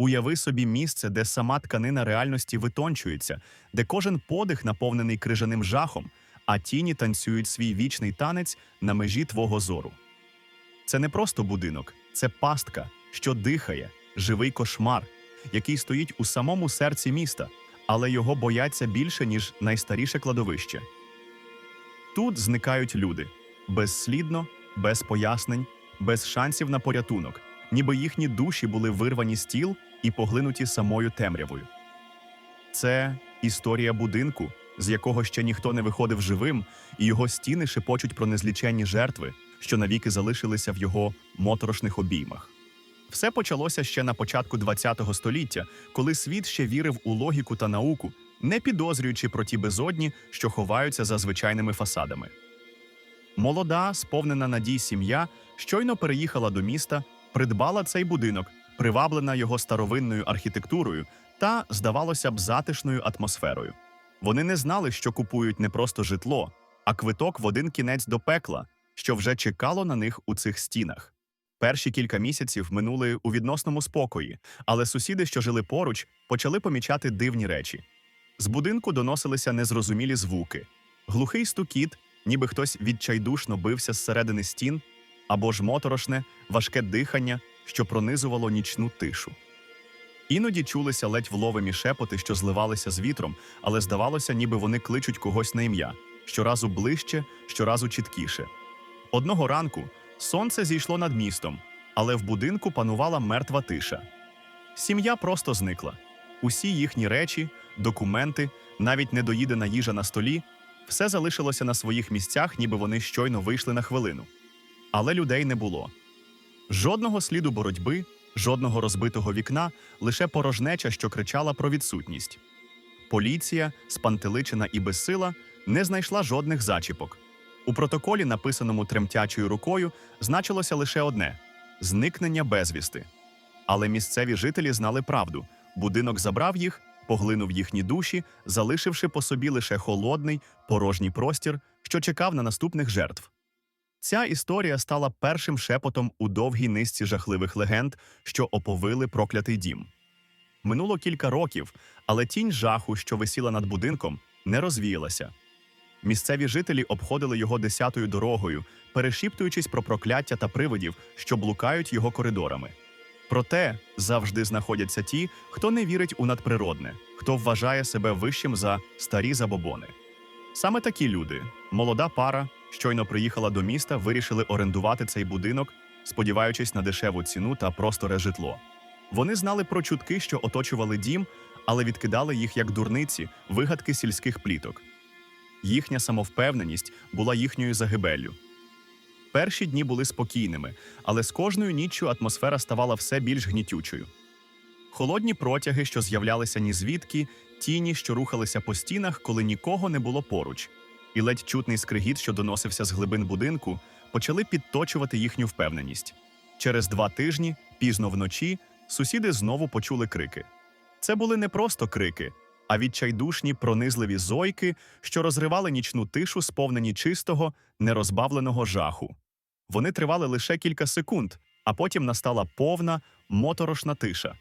Уяви собі місце, де сама тканина реальності витончується, де кожен подих наповнений крижаним жахом, а тіні танцюють свій вічний танець на межі твого зору. Це не просто будинок, це пастка, що дихає, живий кошмар, який стоїть у самому серці міста, але його бояться більше, ніж найстаріше кладовище. Тут зникають люди безслідно, без пояснень, без шансів на порятунок, ніби їхні душі були вирвані з тіл і поглинуті самою темрявою. Це історія будинку, з якого ще ніхто не виходив живим, і його стіни шепочуть про незліченні жертви, що навіки залишилися в його моторошних обіймах. Все почалося ще на початку ХХ століття, коли світ ще вірив у логіку та науку, не підозрюючи про ті безодні, що ховаються за звичайними фасадами. Молода, сповнена надій сім'я, щойно переїхала до міста, придбала цей будинок, приваблена його старовинною архітектурою та, здавалося б, затишною атмосферою. Вони не знали, що купують не просто житло, а квиток в один кінець до пекла, що вже чекало на них у цих стінах. Перші кілька місяців минули у відносному спокої, але сусіди, що жили поруч, почали помічати дивні речі. З будинку доносилися незрозумілі звуки, глухий стукіт, ніби хтось відчайдушно бився зсередини стін, або ж моторошне, важке дихання, що пронизувало нічну тишу. Іноді чулися ледь вловимі шепоти, що зливалися з вітром, але здавалося, ніби вони кличуть когось на ім'я щоразу ближче, щоразу чіткіше. Одного ранку сонце зійшло над містом, але в будинку панувала мертва тиша. Сім'я просто зникла. Усі їхні речі, документи, навіть недоїдена їжа на столі, все залишилося на своїх місцях, ніби вони щойно вийшли на хвилину. Але людей не було. Жодного сліду боротьби, жодного розбитого вікна, лише порожнеча, що кричала про відсутність. Поліція, спантеличена і безсила, не знайшла жодних зачіпок. У протоколі, написаному тремтячою рукою, значилося лише одне зникнення безвісти. Але місцеві жителі знали правду будинок забрав їх, поглинув їхні душі, залишивши по собі лише холодний, порожній простір, що чекав на наступних жертв. Ця історія стала першим шепотом у довгій низці жахливих легенд, що оповили проклятий дім. Минуло кілька років, але тінь жаху, що висіла над будинком, не розвіялася. Місцеві жителі обходили його десятою дорогою, перешіптуючись про прокляття та привидів, що блукають його коридорами. Проте завжди знаходяться ті, хто не вірить у надприродне, хто вважає себе вищим за старі забобони. Саме такі люди, молода пара, щойно приїхала до міста, вирішили орендувати цей будинок, сподіваючись на дешеву ціну та просторе житло. Вони знали про чутки, що оточували дім, але відкидали їх як дурниці, вигадки сільських пліток. Їхня самовпевненість була їхньою загибеллю. Перші дні були спокійними, але з кожною ніччю атмосфера ставала все більш гнітючою. Холодні протяги, що з'являлися ні звідки, тіні, що рухалися по стінах, коли нікого не було поруч, і ледь чутний скригіт, що доносився з глибин будинку, почали підточувати їхню впевненість. Через два тижні, пізно вночі, сусіди знову почули крики. Це були не просто крики, а відчайдушні пронизливі зойки, що розривали нічну тишу, сповнені чистого, нерозбавленого жаху. Вони тривали лише кілька секунд, а потім настала повна, моторошна тиша.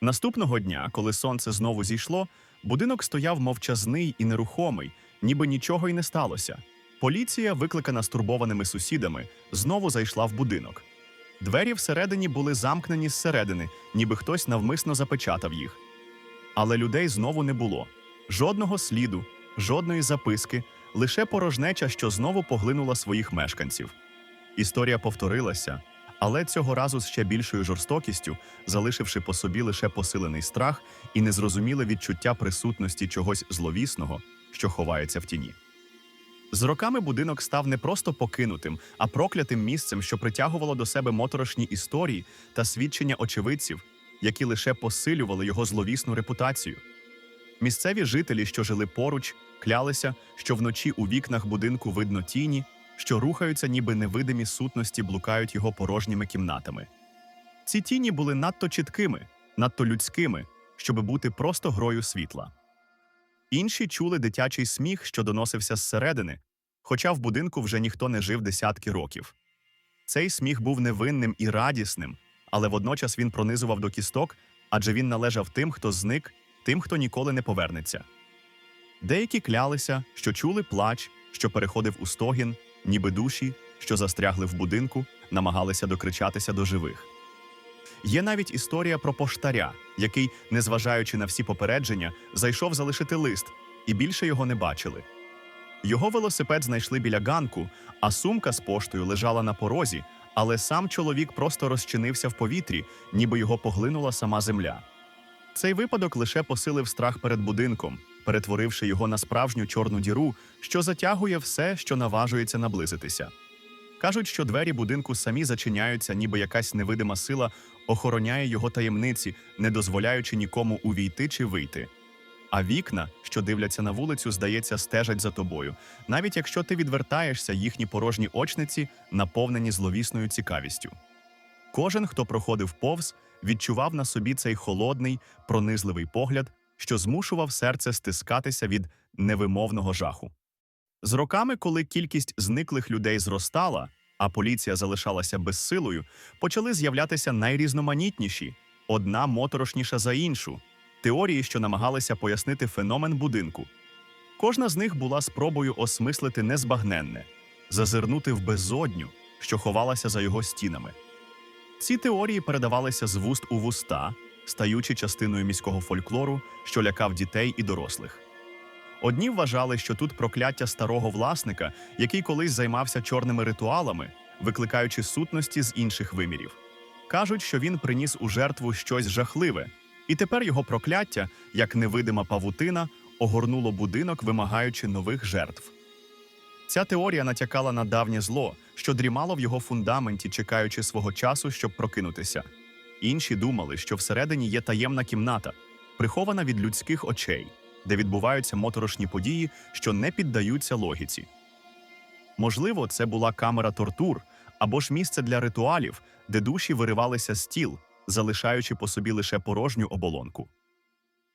Наступного дня, коли сонце знову зійшло, будинок стояв мовчазний і нерухомий, ніби нічого й не сталося. Поліція, викликана стурбованими сусідами, знову зайшла в будинок. Двері всередині були замкнені зсередини, ніби хтось навмисно запечатав їх. Але людей знову не було жодного сліду, жодної записки, лише порожнеча, що знову поглинула своїх мешканців. Історія повторилася, але цього разу з ще більшою жорстокістю, залишивши по собі лише посилений страх і незрозуміле відчуття присутності чогось зловісного, що ховається в тіні. З роками будинок став не просто покинутим, а проклятим місцем, що притягувало до себе моторошні історії та свідчення очевидців, які лише посилювали його зловісну репутацію. Місцеві жителі, що жили поруч, клялися, що вночі у вікнах будинку видно тіні, що рухаються, ніби невидимі сутності блукають його порожніми кімнатами. Ці тіні були надто чіткими, надто людськими, щоб бути просто грою світла. Інші чули дитячий сміх, що доносився зсередини, хоча в будинку вже ніхто не жив десятки років. Цей сміх був невинним і радісним, але водночас він пронизував до кісток, адже він належав тим, хто зник, тим, хто ніколи не повернеться. Деякі клялися, що чули плач, що переходив у стогін, ніби душі, що застрягли в будинку, намагалися докричатися до живих. Є навіть історія про поштаря, який, незважаючи на всі попередження, зайшов залишити лист, і більше його не бачили. Його велосипед знайшли біля ганку, а сумка з поштою лежала на порозі, але сам чоловік просто розчинився в повітрі, ніби його поглинула сама земля. Цей випадок лише посилив страх перед будинком, перетворивши його на справжню чорну діру, що затягує все, що наважується наблизитися. Кажуть, що двері будинку самі зачиняються, ніби якась невидима сила охороняє його таємниці, не дозволяючи нікому увійти чи вийти. А вікна, що дивляться на вулицю, здається, стежать за тобою, навіть якщо ти відвертаєшся, їхні порожні очниці наповнені зловісною цікавістю. Кожен, хто проходив повз, відчував на собі цей холодний, пронизливий погляд, що змушував серце стискатися від невимовного жаху. З роками, коли кількість зниклих людей зростала, а поліція залишалася безсилою, почали з'являтися найрізноманітніші, одна моторошніша за іншу, теорії, що намагалися пояснити феномен будинку. Кожна з них була спробою осмислити незбагненне, зазирнути в безодню, що ховалася за його стінами. Ці теорії передавалися з вуст у вуста, стаючи частиною міського фольклору, що лякав дітей і дорослих. Одні вважали, що тут прокляття старого власника, який колись займався чорними ритуалами, викликаючи сутності з інших вимірів. Кажуть, що він приніс у жертву щось жахливе, і тепер його прокляття, як невидима павутина, огорнуло будинок, вимагаючи нових жертв. Ця теорія натякала на давнє зло, що дрімало в його фундаменті, чекаючи свого часу, щоб прокинутися. Інші думали, що всередині є таємна кімната, прихована від людських очей, де відбуваються моторошні події, що не піддаються логіці. Можливо, це була камера тортур або ж місце для ритуалів, де душі виривалися з тіл, залишаючи по собі лише порожню оболонку.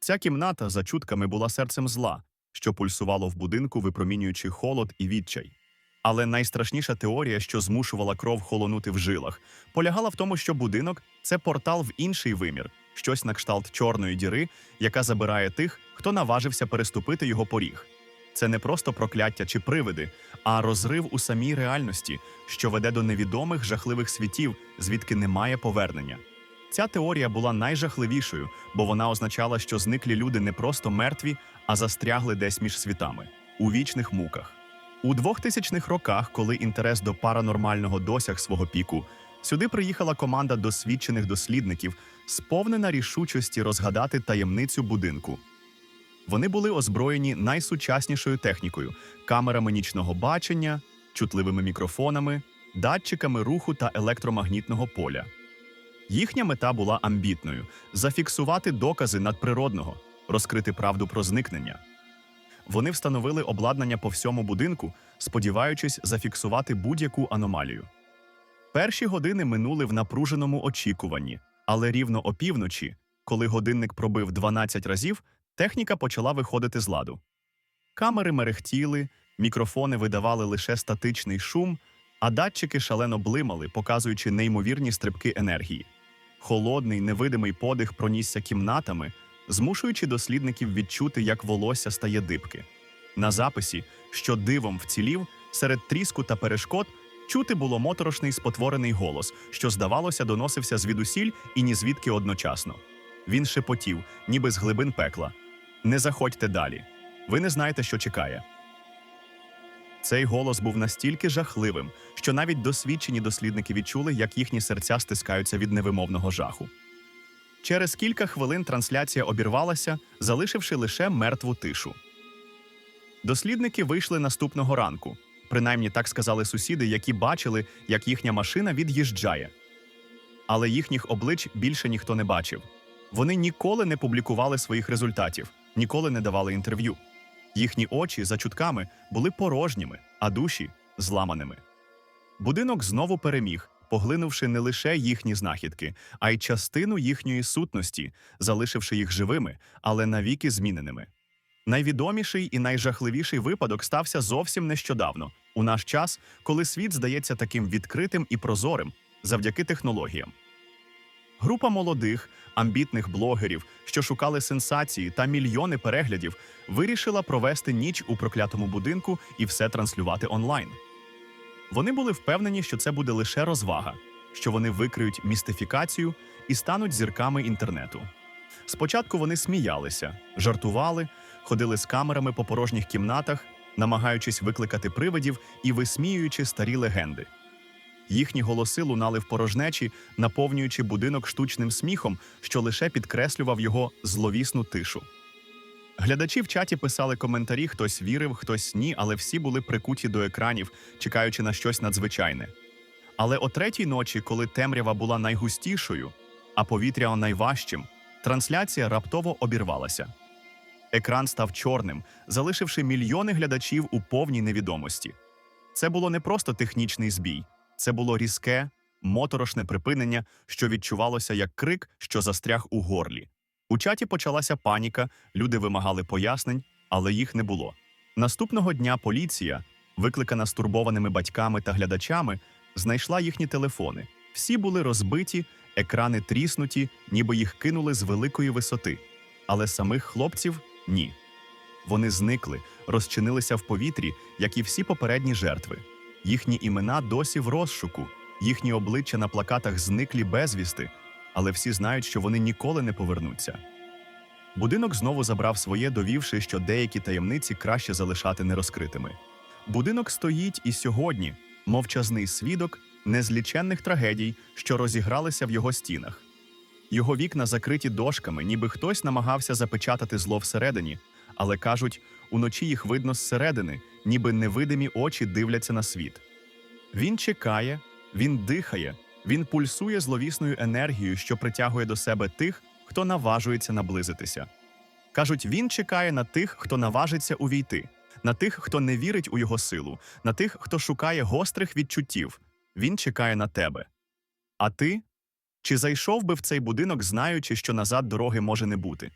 Ця кімната, за чутками, була серцем зла, що пульсувало в будинку, випромінюючи холод і відчай. Але найстрашніша теорія, що змушувала кров холонути в жилах, полягала в тому, що будинок це портал в інший вимір, щось на кшталт чорної діри, яка забирає тих, хто наважився переступити його поріг. Це не просто прокляття чи привиди, а розрив у самій реальності, що веде до невідомих жахливих світів, звідки немає повернення. Ця теорія була найжахливішою, бо вона означала, що зниклі люди не просто мертві, а застрягли десь між світами у вічних муках. У 2000-х роках, коли інтерес до паранормального досяг свого піку, сюди приїхала команда досвідчених дослідників, сповнена рішучості розгадати таємницю будинку. Вони були озброєні найсучаснішою технікою: камерами нічного бачення, чутливими мікрофонами, датчиками руху та електромагнітного поля. Їхня мета була амбітною зафіксувати докази надприродного, розкрити правду про зникнення. Вони встановили обладнання по всьому будинку, сподіваючись зафіксувати будь-яку аномалію. Перші години минули в напруженому очікуванні, але рівно опівночі, коли годинник пробив 12 разів, техніка почала виходити з ладу. Камери мерехтіли, мікрофони видавали лише статичний шум, а датчики шалено блимали, показуючи неймовірні стрибки енергії. Холодний, невидимий подих пронісся кімнатами, змушуючи дослідників відчути, як волосся стає дибки. На записі, що дивом вцілів, серед тріску та перешкод чути було моторошний спотворений голос, що, здавалося, доносився звідусіль і ні звідки одночасно. Він шепотів, ніби з глибин пекла. Не заходьте далі. Ви не знаєте, що чекає. Цей голос був настільки жахливим, що навіть досвідчені дослідники відчули, як їхні серця стискаються від невимовного жаху. Через кілька хвилин трансляція обірвалася, залишивши лише мертву тишу. Дослідники вийшли наступного ранку. Принаймні так сказали сусіди, які бачили, як їхня машина від'їжджає. Але їхніх облич більше ніхто не бачив. Вони ніколи не публікували своїх результатів, ніколи не давали інтерв'ю. Їхні очі за чутками були порожніми, а душі зламаними. Будинок знову переміг, поглинувши не лише їхні знахідки, а й частину їхньої сутності, залишивши їх живими, але навіки зміненими. Найвідоміший і найжахливіший випадок стався зовсім нещодавно, у наш час, коли світ здається таким відкритим і прозорим завдяки технологіям. Група молодих, амбітних блогерів, що шукали сенсації та мільйони переглядів, вирішила провести ніч у проклятому будинку і все транслювати онлайн. Вони були впевнені, що це буде лише розвага, що вони викриють містифікацію і стануть зірками інтернету. Спочатку вони сміялися, жартували, ходили з камерами по порожніх кімнатах, намагаючись викликати привидів і висміюючи старі легенди. Їхні голоси лунали в порожнечі, наповнюючи будинок штучним сміхом, що лише підкреслював його зловісну тишу. Глядачі в чаті писали коментарі, хтось вірив, хтось ні, але всі були прикуті до екранів, чекаючи на щось надзвичайне. Але о третій ночі, коли темрява була найгустішою, а повітря найважчим, трансляція раптово обірвалася. Екран став чорним, залишивши мільйони глядачів у повній невідомості. Це було не просто технічний збій, це було різке, моторошне припинення, що відчувалося як крик, що застряг у горлі. У чаті почалася паніка, люди вимагали пояснень, але їх не було. Наступного дня поліція, викликана стурбованими батьками та глядачами, знайшла їхні телефони. Всі були розбиті, екрани тріснуті, ніби їх кинули з великої висоти. Але самих хлопців ні. Вони зникли, розчинилися в повітрі, як і всі попередні жертви. Їхні імена досі в розшуку, їхні обличчя на плакатах зниклі безвісти, але всі знають, що вони ніколи не повернуться. Будинок знову забрав своє, довівши, що деякі таємниці краще залишати нерозкритими. Будинок стоїть і сьогодні, мовчазний свідок незліченних трагедій, що розігралися в його стінах. Його вікна закриті дошками, ніби хтось намагався запечатати зло всередині, але кажуть, уночі їх видно зсередини, ніби невидимі очі дивляться на світ. Він чекає, він дихає, він пульсує зловісною енергією, що притягує до себе тих, хто наважується наблизитися. Кажуть, він чекає на тих, хто наважиться увійти, на тих, хто не вірить у його силу, на тих, хто шукає гострих відчуттів. Він чекає на тебе. А ти? Чи зайшов би в цей будинок, знаючи, що назад дороги може не бути?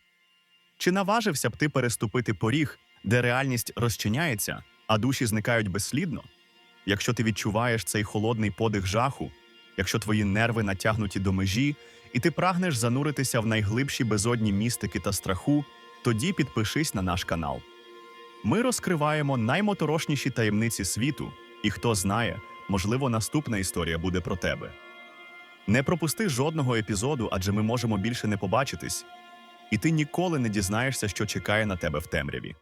Чи наважився б ти переступити поріг, де реальність розчиняється, а душі зникають безслідно? Якщо ти відчуваєш цей холодний подих жаху, якщо твої нерви натягнуті до межі, і ти прагнеш зануритися в найглибші безодні містики та страху, тоді підпишись на наш канал. Ми розкриваємо наймоторошніші таємниці світу, і хто знає, можливо, наступна історія буде про тебе. Не пропусти жодного епізоду, адже ми можемо більше не побачитись, і ти ніколи не дізнаєшся, що чекає на тебе в темряві.